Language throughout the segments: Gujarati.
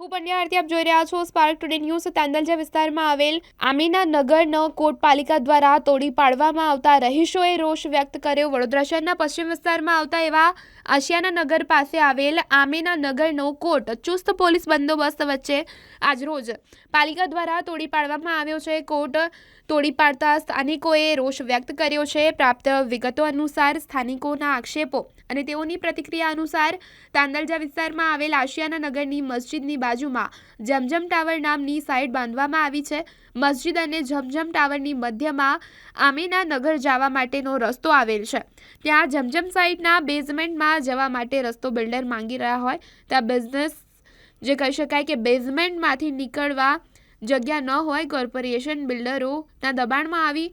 હું પંડ્યા આરતી, આપ જોઈ રહ્યા છો સ્પાર્ક ટુડે ન્યૂઝ તાંદલજા વિસ્તારમાં આવેલ આમીના નગરનો કોટ પાલિકા દ્વારા તોડી પાડવામાં આવતા રહીશોએ રોષ વ્યક્ત કર્યો. વડોદરા શહેરના પશ્ચિમ વિસ્તારમાં આવતા એવા આશિયાના નગર પાસે આવેલ આમીના નગરનો કોટ ચુસ્ત પોલીસ બંદોબસ્ત વચ્ચે આજરોજ પાલિકા દ્વારા તોડી પાડવામાં આવ્યો છે. કોટ તોડી પાડતા સ્થાનિકોએ રોષ વ્યક્ત કર્યો છે. પ્રાપ્ત વિગતો અનુસાર સ્થાનિકોના આક્ષેપો અને તેઓની પ્રતિક્રિયા અનુસાર તાંદલજા વિસ્તારમાં આવેલ આશિયાના નગરની મસ્જિદની બાજુમાં જમજમ ટાવર નામની સાઇટ બાંધવામાં આવી છે. મસ્જિદ અને જમજમ ટાવરની મધ્યમાં આમીના નગર જવા માટેનો રસ્તો આવેલ છે. ત્યાં જમજમ સાઇટના બેઝમેન્ટમાં જવા માટે રસ્તો બિલ્ડર માંગી રહ્યા હોય. ત્યાં બિઝનેસ જે કહી શકાય કે બેઝમેન્ટમાંથી નીકળવા જગ્યા ન હોય, કોર્પોરેશન બિલ્ડરોના દબાણમાં આવી,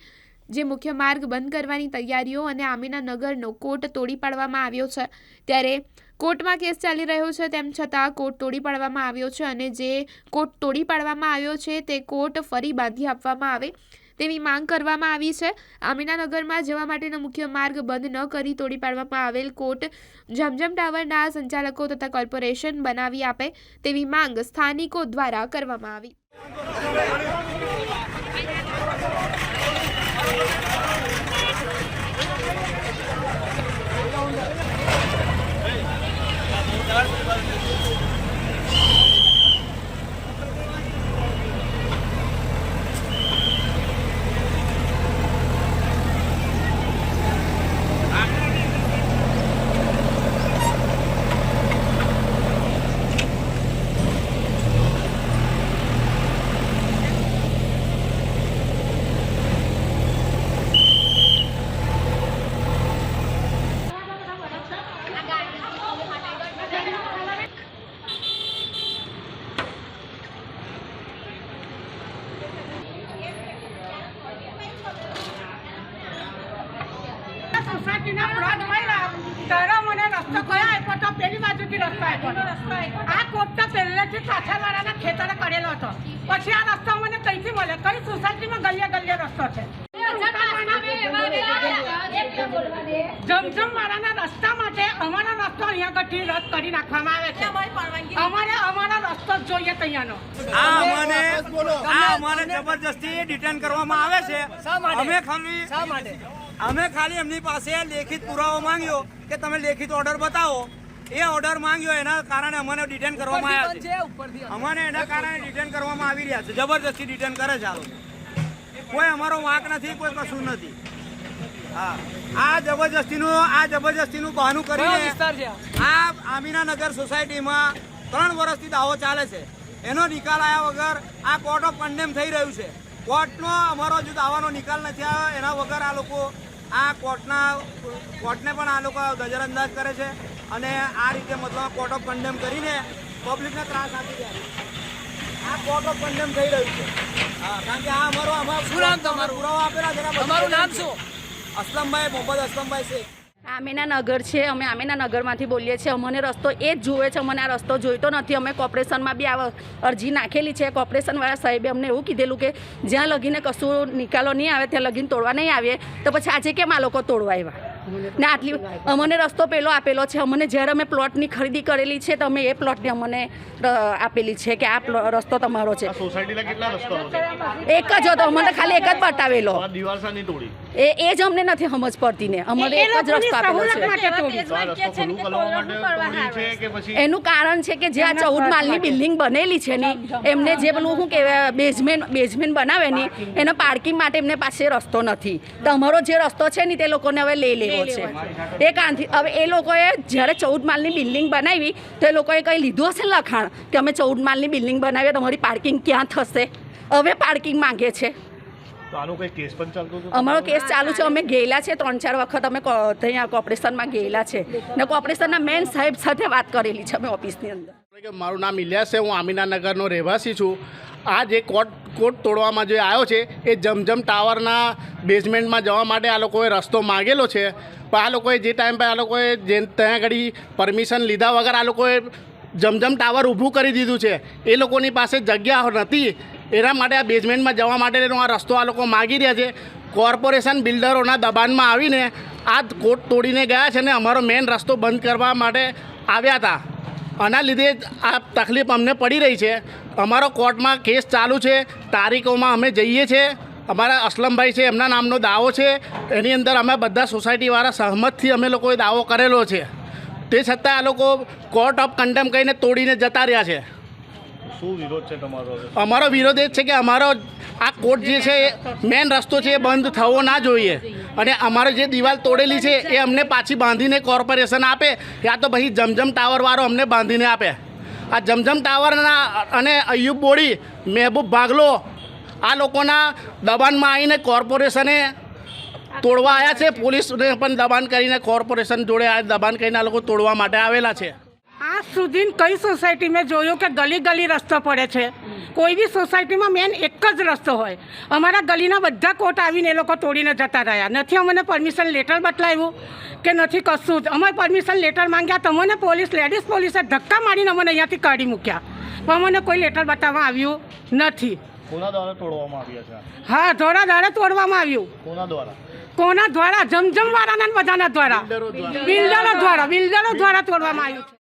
જે મુખ્ય માર્ગ બંધ કરવાની તૈયારીઓ અને આમીના નગરનો કોટ તોડી પાડવામાં આવ્યો છે. ત્યારે કોર્ટમાં કેસ ચાલી રહ્યો છે, તેમ છતાં કોર્ટ તોડી પાડવામાં આવ્યો છે અને જે કોર્ટ તોડી પાડવામાં આવ્યો છે, તે કોર્ટ ફરી બાંધી આપવામાં આવે તેવી માંગ કરવામાં આવી છે. આમીનાનગરમાં જવા માટેનો મુખ્ય માર્ગ બંધ ન કરી તોડી પાડવામાં આવેલ કોર્ટ જમજમ ટાવરના સંચાલકો તથા કોર્પોરેશન બનાવી આપે તેવી માંગ સ્થાનિકો દ્વારા કરવામાં આવી. પ્લોટ મળ્યા ત્યારે મને રસ્તો કયો આપ્યો તો પેલી બાજુથી રસ્તો આપ્યો. આ કોટ તો પહેલેથી પાછળવાળાના ખેતરે કરેલો હતો. પછી આ રસ્તો મને કઈથી મળે કઈ સોસાયટીમાં ગલીએ ગલીએ રસ્તો છે? જમજમ વાળાના રસ્તા માટે અમારો રસ્તો અહીંયા આગળથી રદ કરી નાખવામાં આવે છે. અમારે અમારો રસ્તો જ જોઈએ ત્યાંનો આ અમને આ અમારે જબરજસ્તી ડિટેન કરવામાં આવે છે. અમે ખાલી અમે ખાલી એમની પાસે લેખિત પુરાવો માંગ્યો કે તમે લેખિત ઓર્ડર બતાવો. એ ઓર્ડર માંગ્યો એના કારણે અમને ડિટેન કરવામાં આવ્યા છે. અમને એના કારણે ડિટેન કરવામાં આવી રહ્યા છે. જબરજસ્તી ડિટેન કરે છે આ કોઈ અમારો વાંક નથી કોઈ કશું નથી. હા. આ જબરજસ્તીનું આ જબરજસ્તીનું બહાનું કરીને આ. આમીનાનગર સોસાયટીમાં ત્રણ વર્ષથી દાવો ચાલે છે. એનો નિકાલ આવ્યા વગર આ કોર્ટ ઓફ કન્ડેમ થઈ રહ્યું છે. કોર્ટનો અમારો હજુ દાવાનો નિકાલ નથી આવ્યો. એના વગર આ લોકો આ કોર્ટના કોર્ટને પણ આ લોકો નજરઅંદાજ કરે છે અને આ રીતે મતલબ કોર્ટ ઓફ કન્ડેમ કરીને પબ્લિકને ત્રાસ આપી દે આ કોર્ટ ઓફ કન્ડેમ થઈ રહ્યું છે. કારણ કે આ અમારો અમારો શું નામ તમારું? પુરાવો આપેલા જરા તમારું નામ શું? અસલમભાઈ મોહમ્મદ અસલમભાઈ શેખ. આમેના નગર છે, અમે આમેના નગરમાંથી બોલીએ છીએ. અમને રસ્તો એ જ જુએ છે, અમને આ રસ્તો જોઈતો નથી. અમે કોર્પોરેશનમાં બી આ અરજી નાખેલી છે. કોર્પોરેશનવાળા સાહેબે અમને એવું કીધેલું કે જ્યાં લગીને કશું નિકાલો નહીં આવે, ત્યાં લગીને તોડવા નહીં આવે તો પછી આજે કેમ આ લોકો તોડવા આવ્યા? ને આટલી અમને રસ્તો પેલો આપેલો છે. અમને જ્યારે અમે પ્લોટની ખરીદી કરેલી છે તમે એ પ્લોટની અમને આપેલી છે કે આ પ્લો- રસ્તો તમારો છે. એક જ હતો અમને ખાલી એક જ બતાવેલો એ એ જ અમને નથી સમજ પડતી ને. અમારે એક જ રસ્તો આપેલો છે. એનું કારણ છે કે જે આ ચૌદ માળની બિલ્ડિંગ બનેલી છે ને એમને જે પેલું શું કહેવાય બેઝમેન્ટ બેઝમેન્ટ બનાવે ને એના પાર્કિંગ માટે એમને પાસે રસ્તો નથી. તમારો જે રસ્તો છે ને તે લોકોને હવે લઈ લેવો. છે. એ કારણથી હવે એ લોકોએ જ્યારે ચૌદ માળની બિલ્ડિંગ બનાવી તો એ લોકોએ કંઈ લીધું હશે લખાણ કે અમે ચૌદ માળની બિલ્ડિંગ બનાવીએ તમારી પાર્કિંગ ક્યાં થશે? હવે પાર્કિંગ માંગે છે. તો આનો કોઈ કેસ પણ ચાલતો હતો? અમારો કેસ ચાલુ છે. અમે ગયેલા છે ત્રણ ચાર વખત અમે અહીંયા ત્યાં કોર્પોરેશનમાં ગયેલા છે. ને કોર્પોરેશનના મેન સાહેબ સાથે વાત કરેલી છે અમે ઓફિસની અંદર. કે મારું નામ ઇલિયાસ છે હું આમીનાનગરનો રહેવાસી છું. આ જે કોટ કોટ તોડવામાં જે આવ્યો છે, એ જમજમ ટાવરના બેઝમેન્ટમાં જવા માટે આ લોકોએ રસ્તો માગેલો છે. પણ આ લોકોએ જે ટાઈમ પર આ લોકોએ જે ત્યાં ઘડી પરમિશન લીધા વગર આ લોકોએ જમજમ ટાવર ઊભું કરી દીધું છે. એ લોકોની પાસે જગ્યા નથી એના માટે આ બેઝમેન્ટમાં જવા માટેનો આ રસ્તો આ લોકો માગી રહ્યા છે. કોર્પોરેશન બિલ્ડરોના દબાણમાં આવીને આ કોટ તોડીને ગયા છે ને અમારો મેઇન રસ્તો બંધ કરવા માટે આવ્યા હતા. આના લીધે આ તકલીફ અમને પડી રહી છે. અમારો કોર્ટમાં કેસ ચાલુ છે. તારીખોમાં અમે જઈએ છીએ અમારા અસલમભાઈ છે એમના નામનો દાવો છે. એની અંદર અમે બધા સોસાયટીવાળા સહમતથી અમે લોકોએ દાવો કરેલો છે. તે છતાં આ લોકો કોર્ટ ઓફ કન્ડેમ કહીને તોડીને જતા રહ્યા છે. શું વિરોધ છે તમારો અમારો વિરોધ એ જ છે કે અમારો આ કોર્ટ જે છે એ મેન રસ્તો છે એ બંધ થવો ના જોઈએ. અને અમારો જે દિવાલ તોડેલી છે, એ અમને પાછી બાંધીને કોર્પોરેશન આપે. યા તો પછી જમજમ ટાવરવાળો અમને બાંધીને આપે. આ જમજમ ટાવરના અને અયુબ બોડી, મહેબૂબ ભાગલો, આ લોકોના દબાણમાં આવીને કોર્પોરેશને તોડવા આવ્યા છે. પોલીસને પણ દબાણ કરીને કોર્પોરેશન જોડે આ દબાણ કરીને આ લોકો તોડવા માટે આવેલા છે. આજ સુધી કઈ સોસાયટી મેં જોયું કે ગલી ગલી રસ્તો પડે છે? કોઈ બી સોસાયટીમાં મેન એક જ રસ્તો હોય. અમારા ગલીના બધા કોટ આવીને એ લોકો તોડીને જતા રહ્યા. નથી અમને પરમિશન લેટર બતલાવ્યું કે નથી કશું જ? અમે પરમિશન લેટર માંગ્યા તમને પોલીસ લેડીઝ પોલીસે ધક્કા મારીને અમને અહીંયાથી કાઢી મૂક્યા. પણ અમને કોઈ લેટર બતાવવા આવ્યું નથી. કોના દ્વારા તોડવામાં આવ્યા છે? આ? હા ધોળા દ્વારા તોડવામાં આવ્યું. કોના દ્વારા? કોના દ્વારા? જમજમ વાળાના બધાના દ્વારા. બિલ્ડરો દ્વારા બિલ્ડરો દ્વારા તોડવામાં આવ્યું છે.